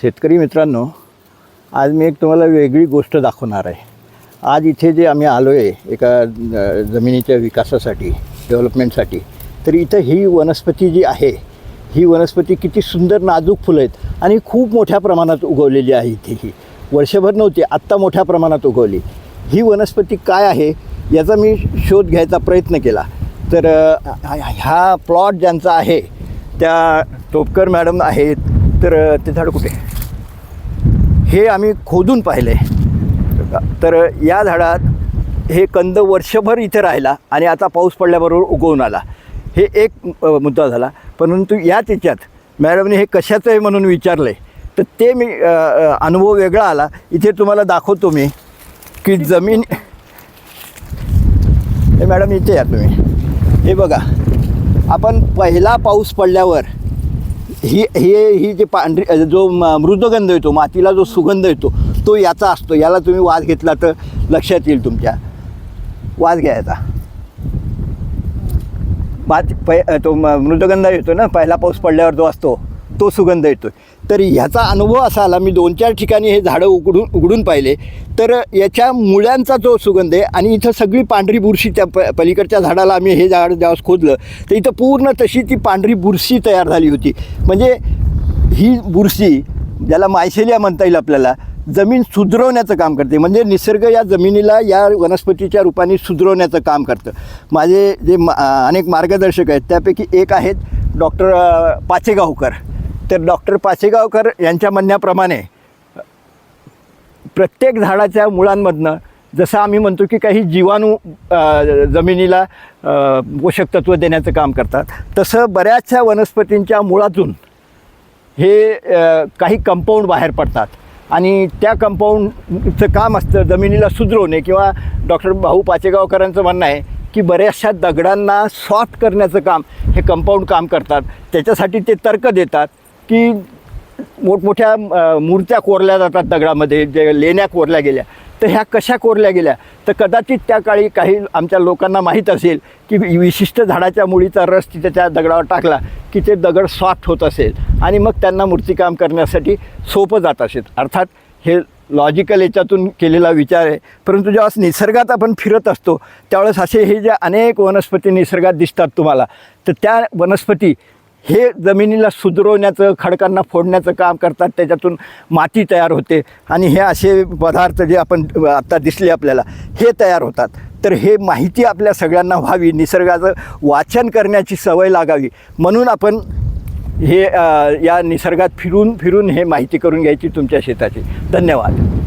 शेतकरी मित्रांनो आज मी एक तुम्हाला वेगळी गोष्ट दाखवणार आहे. आज इथे जे आम्ही आलो आहे एका जमिनीच्या विकासासाठी डेव्हलपमेंटसाठी तर इथं ही वनस्पती जी आहे ही वनस्पती किती सुंदर नाजूक फुलं आहेत आणि खूप मोठ्या प्रमाणात उगवलेली आहे इथे ही. वर्षभर नव्हती आत्ता मोठ्या प्रमाणात उगवली. ही वनस्पती काय आहे याचा मी शोध घ्यायचा प्रयत्न केला. तर ह्या प्लॉट ज्यांचा आहे त्या टोपकर मॅडम आहेत तर ते झाड कुठे? हे आम्ही खोदून पाहिलं आहे तर या झाडात हे कंद वर्षभर इथे राहिला आणि आता पाऊस पडल्याबरोबर उगवून आला. हे एक मुद्दा झाला. परंतु याच याच्यात मॅडमने हे कशाचं आहे म्हणून विचारलं आहे तर ते मी अनुभव वेगळा आला. इथे तुम्हाला दाखवतो मी की जमीन हे मॅडम इथे या तुम्ही. हे बघा. आपण पहिला पाऊस पडल्यावर ही हे ही जे पांढरी जो मृदगंध येतो मातीला जो सुगंध येतो तो याचा असतो. याला तुम्ही वाद घेतला तर लक्षात येईल तुमच्या. वाद घ्यायचा. माती पै तो म- मृदगंध येतो ना पहिला पाऊस पडल्यावर जो असतो तो सुगंध येतो तर ह्याचा अनुभव असा आला मी दोन चार ठिकाणी हे झाडं उघडून उघडून पाहिले. तर याच्या मुळ्यांचा जो सुगंध आहे आणि इथं सगळी पांढरी बुरशी त्या प पलीकडच्या झाडाला आम्ही हे झाड ज्यावेळेस खोदलं तर इथं पूर्ण तशी ती पांढरी बुरशी तयार झाली होती. म्हणजे ही बुरशी ज्याला मायसेलिया म्हणता येईल आपल्याला जमीन सुधरवण्याचं काम करते. म्हणजे निसर्ग या जमिनीला या वनस्पतीच्या रूपाने सुधरवण्याचं काम करतं. माझे जे मा अनेक मार्गदर्शक आहेत त्यापैकी एक आहेत डॉक्टर पाचेगावकर. तर डॉक्टर पासेगावकर यांच्या म्हणण्याप्रमाणे प्रत्येक झाडाच्या मुळांमधनं जसं आम्ही म्हणतो की काही जीवाणू जमिनीला पोषक तत्त्व देण्याचं काम करतात तसं बऱ्याचशा वनस्पतींच्या मुळातून हे काही कंपाऊंड बाहेर पडतात. आणि त्या कंपाऊंडचं काम असतं जमिनीला सुधरवणे किंवा डॉक्टर भाऊ पाचेगावकरांचं म्हणणं आहे की बऱ्याचशा दगडांना सॉफ्ट करण्याचं काम हे कंपाऊंड काम करतात. त्याच्यासाठी ते तर्क देतात. की मोठमोठ्या मूर्त्या कोरल्या जातात दगडामध्ये जे लेण्या कोरल्या गेल्या. तर ह्या कशा कोरल्या गेल्या? तर कदाचित त्या काळी काही आमच्या लोकांना माहीत असेल की विशिष्ट झाडाच्या मुळीचा रस तिथे त्या दगडावर टाकला की ते दगड सॉफ्ट होत असेल आणि मग त्यांना मूर्तिकाम करण्यासाठी सोपं जात असेल. अर्थात हे लॉजिकल याच्यातून केलेला विचार आहे. परंतु जेव्हा निसर्गात आपण फिरत असतो त्यावेळेस असे हे जे अनेक वनस्पती निसर्गात दिसतात तुम्हाला तर त्या वनस्पती हे जमिनीला सुधरवण्याचं खडकांना फोडण्याचं काम करतात त्याच्यातून माती तयार होते. आणि हे असे पदार्थ जे आपण आत्ता दिसले आपल्याला हे तयार होतात. तर हे माहिती आपल्या सगळ्यांना व्हावी निसर्गाचं वाचन करण्याची सवय लागावी. म्हणून आपण हे या निसर्गात फिरून फिरून हे माहिती करून घ्यायची तुमच्या शेताची. धन्यवाद.